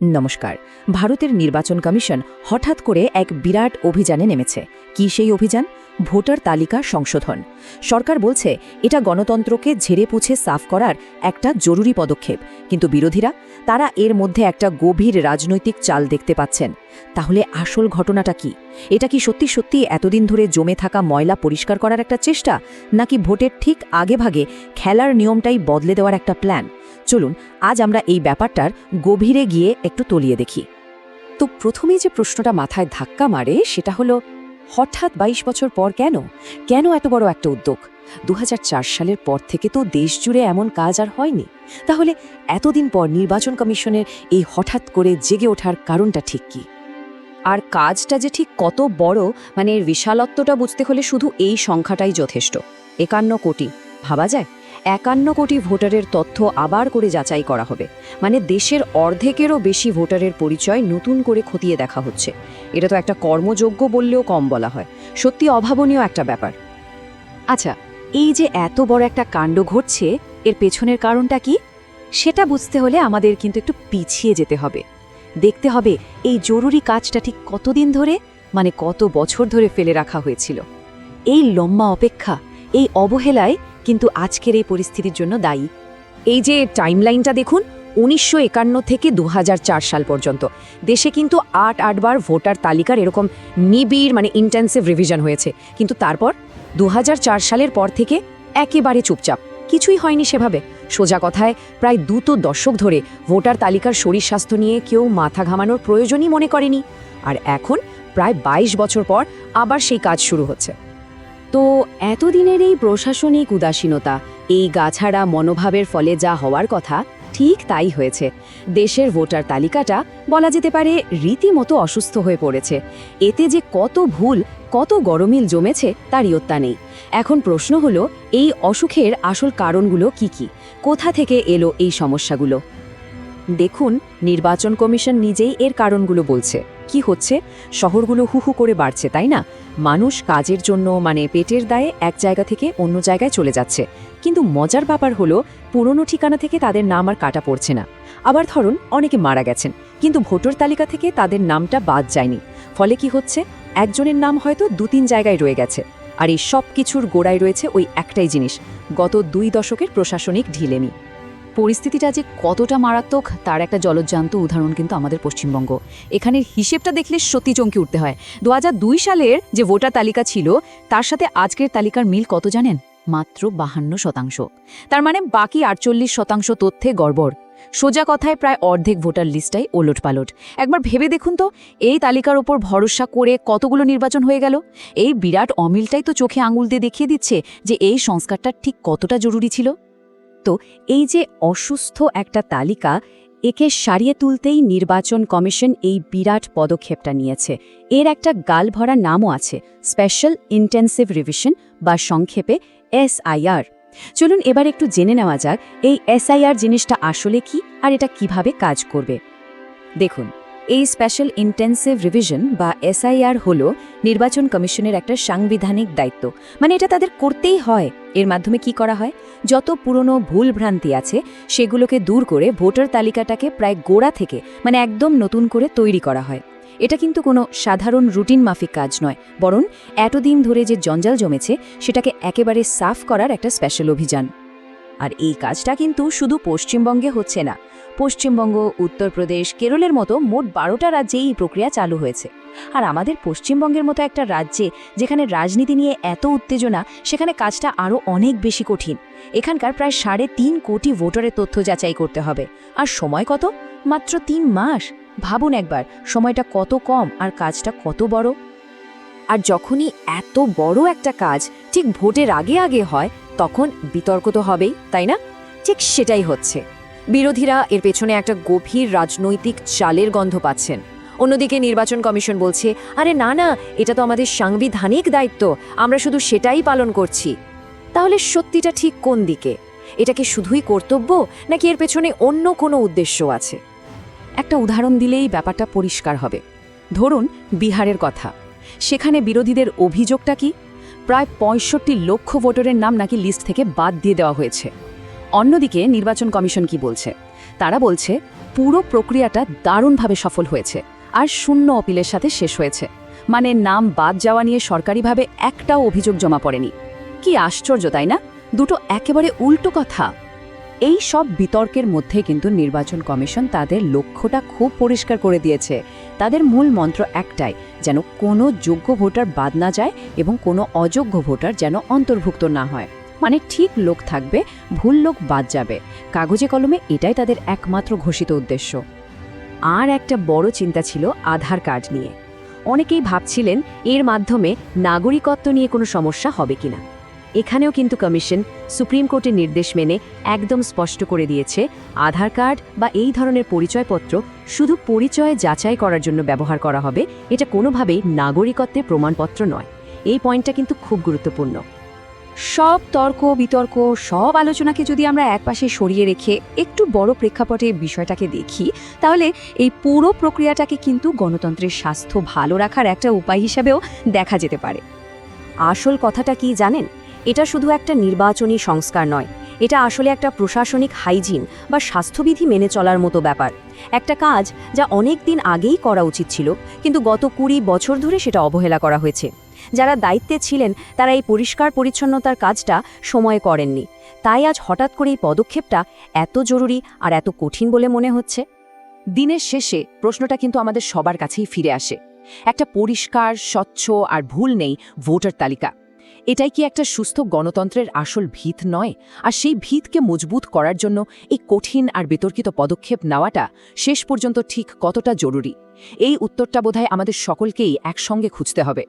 নমস্কার। ভারতের নির্বাচন কমিশন হঠাৎ করে এক বিরাট অভিযানে নেমেছে। কি সেই অভিযান? ভোটার তালিকা সংশোধন। সরকার বলছে, এটা গণতন্ত্রকে ঝেড়ে পুছে সাফ করার একটা জরুরি পদক্ষেপ। কিন্তু বিরোধীরা, তারা এর মধ্যে একটা গভীর রাজনৈতিক চাল দেখতে পাচ্ছেন। তাহলে আসল ঘটনাটা কি? এটা কি সত্যি সত্যি এতদিন ধরে জমে থাকা ময়লা পরিষ্কার করার একটা চেষ্টা? নাকি ভোটের ঠিক আগেভাগে খেলার নিয়মটাই বদলে দেওয়ার একটা প্ল্যান চলুন, আজ আমরা এই ব্যাপারটার গভীরে গিয়ে একটু তলিয়ে দেখি। তো প্রথমেই যে প্রশ্নটা মাথায় ধাক্কা মারে, সেটা হলো, হঠাৎ ২২ বছর পর কেন? কেন এত বড় একটা উদ্যোগ? দু হাজার চার সালের পর থেকে তো দেশ জুড়ে এমন কাজ আর হয়নি। তাহলে এতদিন পর নির্বাচন কমিশনের এই হঠাৎ করে জেগে ওঠার কারণটা ঠিক কি? আর কাজটা যে ঠিক কত বড় মানে এর বিশালত্বটা বুঝতে হলে শুধু এই সংখ্যাটাই যথেষ্ট। একান্ন কোটি, ভাবা যায়? একান্ন কোটি ভোটারের তথ্য আবার করে যাচাই করা হবে। মানে দেশের অর্ধেকেরও বেশি ভোটারের পরিচয় নতুন করে খতিয়ে দেখা হচ্ছে। এটা তো একটা কর্মযোগ্য বললেও কম বলা হয়। সত্যি অভাবনীয় একটা ব্যাপার। আচ্ছা এই যে এত বড় একটা কাণ্ড ঘটছে, এর পেছনের কারণটা কি? সেটা বুঝতে হলে আমাদের কিন্তু একটু পিছিয়ে যেতে হবে। দেখতে হবে এই জরুরি কাজটা ঠিক কতদিন ধরে মানে কত বছর ধরে ফেলে রাখা হয়েছিল। এই লম্বা অপেক্ষা, এই অবহেলায় কিন্তু আজকের এই পরিস্থিতির জন্য দায়ী। এই যে টাইমলাইনটা দেখুন, উনিশশো একান্ন থেকে দু হাজার চার সাল পর্যন্ত। দেশে কিন্তু আট আটবার ভোটার তালিকার এরকম নিবিড় মানে ইন্টেন্সিভ রিভিশন হয়েছে। কিন্তু তারপর দু হাজার চার সালের পর থেকে একেবারে চুপচাপ। কিছুই হয়নি সেভাবে। সোজা কথায় প্রায় দুটো দশক ধরে ভোটার তালিকার শরীর স্বাস্থ্য নিয়ে কেউ মাথা ঘামানোর প্রয়োজনই মনে করেনি। আর এখন প্রায় ২২ বছর পর আবার সেই কাজ শুরু হচ্ছে। তো এতদিনের এই প্রশাসনিক উদাসীনতা, এই গাছাড়া মনোভাবের ফলে যা হওয়ার কথা, ঠিক তাই হয়েছে। দেশের ভোটার তালিকাটা, বলা যেতে পারে, রীতিমতো অসুস্থ হয়ে পড়েছে। এতে যে কত ভুল, কত গরমিল জমেছে, তার ইয়ত্তা নেই। এখন প্রশ্ন হলো, এই অসুখের আসল কারণগুলো কি কি? কোথা থেকে এলো এই সমস্যাগুলো? দেখুন, নির্বাচন কমিশন নিজেই এর কারণগুলো বলছে। কি হচ্ছে? শহরগুলো হু হু করে বাড়ছে, তাই না? মানুষ কাজের জন্য মানে পেটের দায়ে এক জায়গা থেকে অন্য জায়গায় চলে যাচ্ছে। কিন্তু মজার ব্যাপার হলো, পুরনো ঠিকানা থেকে তাদের নাম আর কাটা পড়ছে না। আবার ধরুন, অনেকে মারা গেছেন, কিন্তু ভোটার তালিকা থেকে তাদের নামটা বাদ যায়নি। ফলে কি হচ্ছে? একজনের নাম হয়তো দু তিন জায়গায় রয়ে গেছে। আর এই সব কিছুর গোড়ায় রয়েছে ওই একটাই জিনিস, গত দুই দশকের প্রশাসনিক ঢিলেমি। পরিস্থিতিটা যে কতটা মারাত্মক, তার একটা জলজ্জান্ত উদাহরণ কিন্তু আমাদের পশ্চিমবঙ্গ। এখানের হিসেবটা দেখলে সত্যি চমকে উঠতে হয়। দু হাজার দুই সালের যে ভোটার তালিকা ছিল, তার সাথে আজকের তালিকার মিল কত জানেন? মাত্র বাহান্ন শতাংশ। তার মানে বাকি আটচল্লিশ শতাংশ তথ্যে গড়বড়। সোজা কথায় প্রায় অর্ধেক ভোটার লিস্টাই ওলটপালট। একবার ভেবে দেখুন তো, এই তালিকার ওপর ভরসা করে কতগুলো নির্বাচন হয়ে গেল? এই বিরাট অমিলটাই তো চোখে আঙুল দিয়ে দেখিয়ে দিচ্ছে যে এই সংস্কারটা ঠিক কতটা জরুরি ছিল। তো এই যে অসুস্থ একটা তালিকা, একে সারিয়ে তুলতেই নির্বাচন কমিশন এই বিরাট পদক্ষেপটা নিয়েছে। এর একটা গালভরা নামও আছে, স্পেশাল ইন্টেন্সিভ রিভিশন বা সংক্ষেপে এসআইআর। চলুন এবার একটু জেনে নেওয়া যাক, এই এসআইআর জিনিসটা আসলে কি আর এটা কীভাবে কাজ করবে। দেখুন এই স্পেশাল ইন্টেন্সিভ রিভিশন বা এসআইআর হল নির্বাচন কমিশনের একটা সাংবিধানিক দায়িত্ব। মানে এটা তাদের করতেই হয়। এর মাধ্যমে কি করা হয়? যত পুরনো ভুল ভ্রান্তি আছে, সেগুলোকে দূর করে ভোটার তালিকাটাকে প্রায় গোড়া থেকে মানে একদম নতুন করে তৈরি করা হয়। এটা কিন্তু কোনো সাধারণ রুটিন মাফিক কাজ নয়। বরং এতদিন ধরে যে জঞ্জাল জমেছে, সেটাকে একেবারে সাফ করার একটা স্পেশাল অভিযান। আর এই কাজটা কিন্তু শুধু পশ্চিমবঙ্গে হচ্ছে না। পশ্চিমবঙ্গ, উত্তরপ্রদেশ, কেরলের মতো মোট বারোটা রাজ্যে এই প্রক্রিয়া চালু হয়েছে। আর আমাদের পশ্চিমবঙ্গের মতো একটা রাজ্যে যেখানে রাজনীতি নিয়ে এত উত্তেজনা, সেখানে কাজটা আরও অনেক বেশি কঠিন। এখানকার প্রায় সাড়ে তিন কোটি ভোটারের তথ্য যাচাই করতে হবে। আর সময় কত? মাত্র তিন মাস। ভাবুন একবার, সময়টা কত কম আর কাজটা কত বড়? আর যখনই এত বড় একটা কাজ ঠিক ভোটের আগে আগে হয়, তখন বিতর্ক তো হবেই, তাই না? ঠিক সেটাই হচ্ছে। বিরোধীরা এর পেছনে একটা গভীর রাজনৈতিক চালের গন্ধ পাচ্ছেন। অন্যদিকে নির্বাচন কমিশন বলছে, আরে না না, এটা তো আমাদের সাংবিধানিক দায়িত্ব, আমরা শুধু সেটাই পালন করছি। তাহলে সত্যিটা ঠিক কোন দিকে? এটা কি শুধুই কর্তব্য, নাকি এর পেছনে অন্য কোনো উদ্দেশ্য আছে? একটা উদাহরণ দিলেই ব্যাপারটা পরিষ্কার হবে। ধরুন বিহারের কথা। সেখানে বিরোধীদের অভিযোগটা কি? প্রায় পঁয়ষট্টি লক্ষ ভোটারের নাম নাকি লিস্ট থেকে বাদ দিয়ে দেওয়া হয়েছে। অন্যদিকে নির্বাচন কমিশন কি বলছে? তারা বলছে, পুরো প্রক্রিয়াটা দারুণভাবে সফল হয়েছে আর শূন্য অপিলের সাথে শেষ হয়েছে। মানে নাম বাদ যাওয়া নিয়ে সরকারিভাবে একটাও অভিযোগ জমা পড়েনি। কি আশ্চর্য, তাই না? দুটো একেবারে উল্টো কথা। এই সব বিতর্কের মধ্যে কিন্তু নির্বাচন কমিশন তাদের লক্ষ্যটা খুব পরিষ্কার করে দিয়েছে। তাদের মূল মন্ত্র একটাই, যেন কোনো যোগ্য ভোটার বাদ না যায় এবং কোনো অযোগ্য ভোটার যেন অন্তর্ভুক্ত না হয়। মানে ঠিক লোক থাকবে, ভুল লোক বাদ যাবে। কাগজে কলমে এটাই তাদের একমাত্র ঘোষিত উদ্দেশ্য। আর একটা বড় চিন্তা ছিল আধার কার্ড নিয়ে। অনেকেই ভাবছিলেন, এর মাধ্যমে নাগরিকত্ব নিয়ে কোনো সমস্যা হবে কিনা। এখানেও কিন্তু কমিশন সুপ্রিম কোর্টের নির্দেশ মেনে একদম স্পষ্ট করে দিয়েছে, আধার কার্ড বা এই ধরনের পরিচয়পত্র শুধু পরিচয় যাচাই করার জন্য ব্যবহার করা হবে, এটা কোনোভাবেই নাগরিকত্বের প্রমাণপত্র নয়। এই পয়েন্টটা কিন্তু খুব গুরুত্বপূর্ণ। সব তর্ক, বিতর্ক, সব আলোচনাকে যদি আমরা একপাশে সরিয়ে রেখে একটু বড় প্রেক্ষাপটে বিষয়টাকে দেখি, তাহলে এই পুরো প্রক্রিয়াটাকে কিন্তু গণতন্ত্রের স্বাস্থ্য ভালো রাখার একটা উপায় হিসাবেও দেখা যেতে পারে। আসল কথাটা কি জানেন? এটা শুধু একটা নির্বাচনী সংস্কার নয়, এটা আসলে একটা প্রশাসনিক হাইজিন বা স্বাস্থ্যবিধি মেনে চলার মতো ব্যাপার। একটা কাজ যা অনেক দিন আগেই করা উচিত ছিল, কিন্তু গত কুড়ি বছর ধরে সেটা অবহেলা করা হয়েছে। যারা দায়িত্বে ছিলেন, তারা এই পরিষ্কার পরিচ্ছন্নতার কাজটা সময়ে করেননি। তাই আজ হঠাৎ করে এই পদক্ষেপটা এত জরুরি আর এত কঠিন বলে মনে হচ্ছে? দিনের শেষে প্রশ্নটা কিন্তু আমাদের সবার কাছেই ফিরে আসে। একটা পরিষ্কার, স্বচ্ছ আর ভুল নেই ভোটার তালিকা। এটাই কি একটা সুস্থ গণতন্ত্রের আসল ভিত নয়? আর সেই ভিতকে মজবুত করার জন্য এই কঠিন আর বিতর্কিত পদক্ষেপ নেওয়াটা শেষ পর্যন্ত ঠিক কতটা জরুরি? এই উত্তরটা বোধহয় আমাদের সকলকেই একসঙ্গে খুঁজতে হবে।